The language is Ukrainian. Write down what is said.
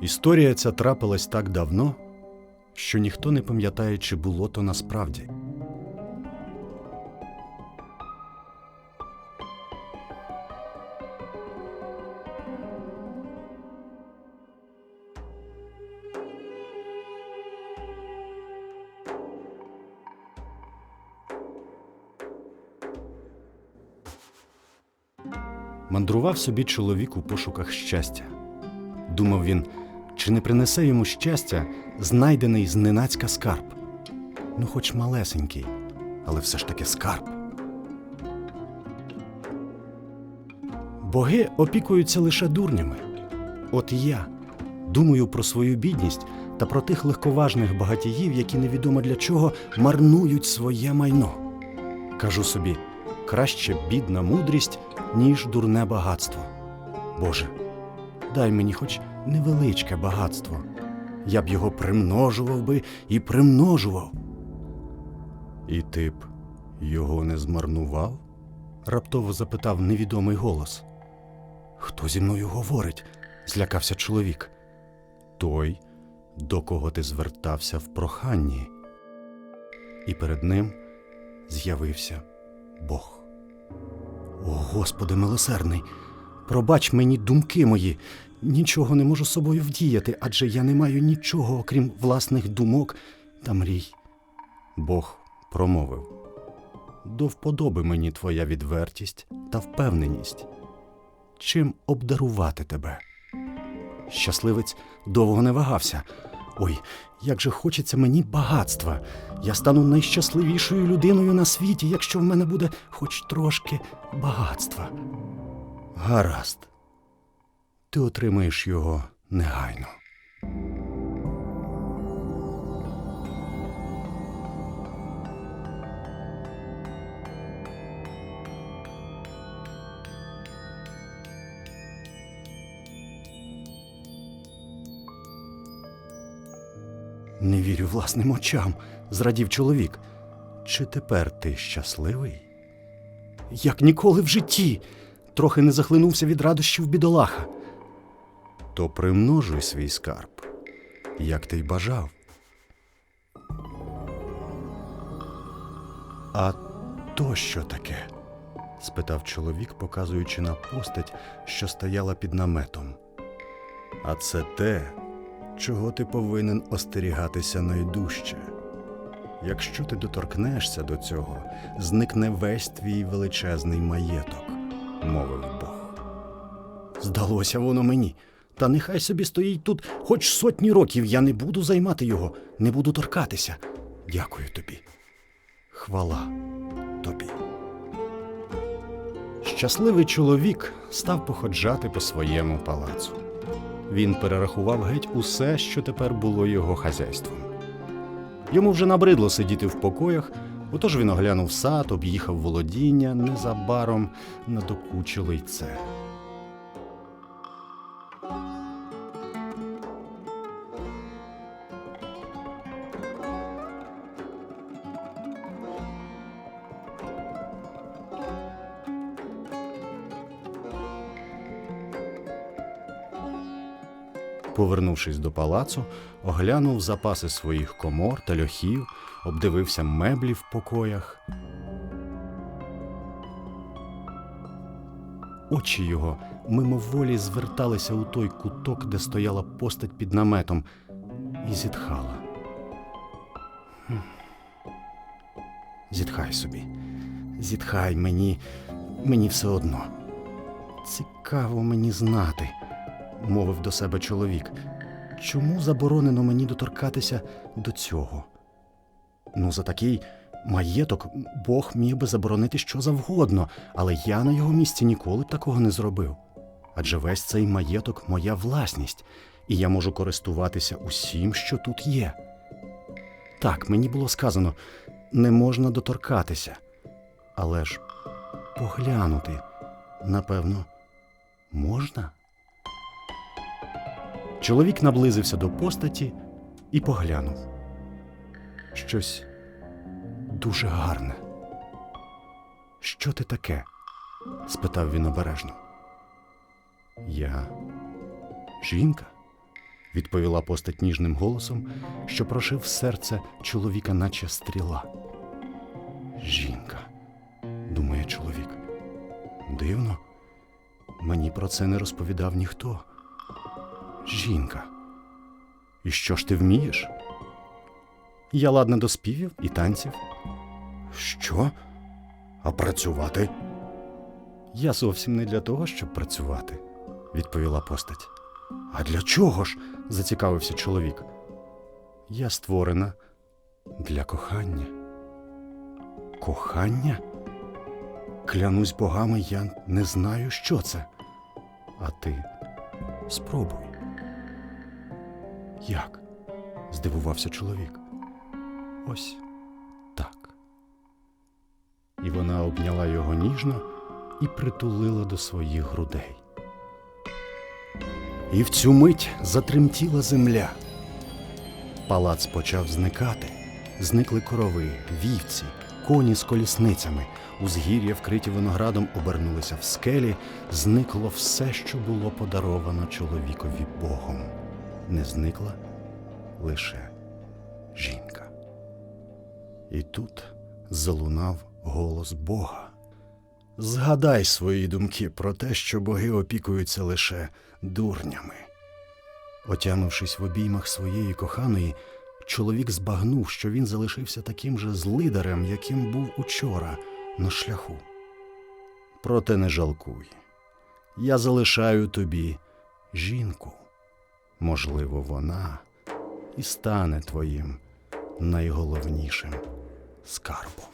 Історія ця трапилась так давно, що ніхто не пам'ятає, чи було то насправді. Мандрував собі чоловік у пошуках щастя. Думав він, чи не принесе йому щастя знайдений зненацька скарб. Ну, хоч малесенький, але все ж таки скарб. Боги опікуються лише дурнями. От я думаю про свою бідність та про тих легковажних багатіїв, які невідомо для чого марнують своє майно. Кажу собі, краще бідна мудрість, ніж дурне багатство. Боже, дай мені хоч невеличке багатство. Я б його примножував би і примножував. І ти б його не змарнував? раптово запитав невідомий голос. Хто зі мною говорить? злякався чоловік. Той, до кого ти звертався в проханні. І перед ним з'явився Бог. О, Господи милосердний, пробач мені думки мої, нічого не можу собою вдіяти, адже я не маю нічого, окрім власних думок та мрій. Бог промовив до вподоби мені твоя відвертість та впевненість. Чим обдарувати тебе? Щасливець довго не вагався. Ой, як же хочеться мені багатства. Я стану найщасливішою людиною на світі, якщо в мене буде хоч трошки багатства. Гаразд, ти отримаєш його негайно. Не вірю власним очам, зрадів чоловік. Чи тепер ти щасливий? Як ніколи в житті, трохи не захлинувся від радощів бідолаха. То примножуй свій скарб, як ти й бажав. А то що таке? спитав чоловік, показуючи на постать, що стояла під наметом. А це те, чого ти повинен остерігатися найдужче. Якщо ти доторкнешся до цього, зникне весь твій величезний маєток, мовив Бог. Здалося воно мені. Та нехай собі стоїть тут хоч сотні років, я не буду займати його, не буду торкатися. Дякую тобі. Хвала тобі. Щасливий чоловік став походжати по своєму палацу. Він перерахував геть усе, що тепер було його хазяйством. Йому вже набридло сидіти в покоях, отож він оглянув сад, об'їхав володіння, незабаром надокучило й це. Повернувшись до палацу, оглянув запаси своїх комор та льохів, обдивився меблі в покоях. Очі його мимоволі зверталися у той куток, де стояла постать під наметом, і зітхала. Зітхай собі, зітхай мені, мені все одно. Цікаво мені знати мовив до себе чоловік. Чому заборонено мені доторкатися до цього? Ну, за такий маєток Бог міг би заборонити що завгодно, але я на його місці ніколи б такого не зробив. Адже весь цей маєток моя власність, і я можу користуватися усім, що тут є. Так, мені було сказано, не можна доторкатися. Але ж поглянути, напевно, можна? Чоловік наблизився до постаті і поглянув. Щось дуже гарне. Що ти таке? спитав він обережно. Я жінка, відповіла постать ніжним голосом, що прошив серце чоловіка, наче стріла. Жінка, думає чоловік. Дивно. Мені про це не розповідав ніхто. Жінка. І що ж ти вмієш? Я ладна до співів і танців. Що? А працювати? Я зовсім не для того, щоб працювати, відповіла постать. А для чого ж? зацікавився чоловік. Я створена для кохання. Кохання? Клянусь богами, я не знаю, що це. А ти спробуй. Як? здивувався чоловік. Ось так. І вона обняла його ніжно і притулила до своїх грудей. І в цю мить затремтіла земля. Палац почав зникати. Зникли корови, вівці, коні з колісницями, узгір'я, вкриті виноградом, обернулися в скелі, зникло все, що було подаровано чоловікові Богом. Не зникла лише жінка. І тут залунав голос Бога. Згадай свої думки про те, що боги опікуються лише дурнями. Отямившись в обіймах своєї коханої, чоловік збагнув, що він залишився таким же злидарем, яким був учора на шляху. Проте не жалкуй. Я залишаю тобі жінку. Можливо, вона і стане твоїм найголовнішим скарбом.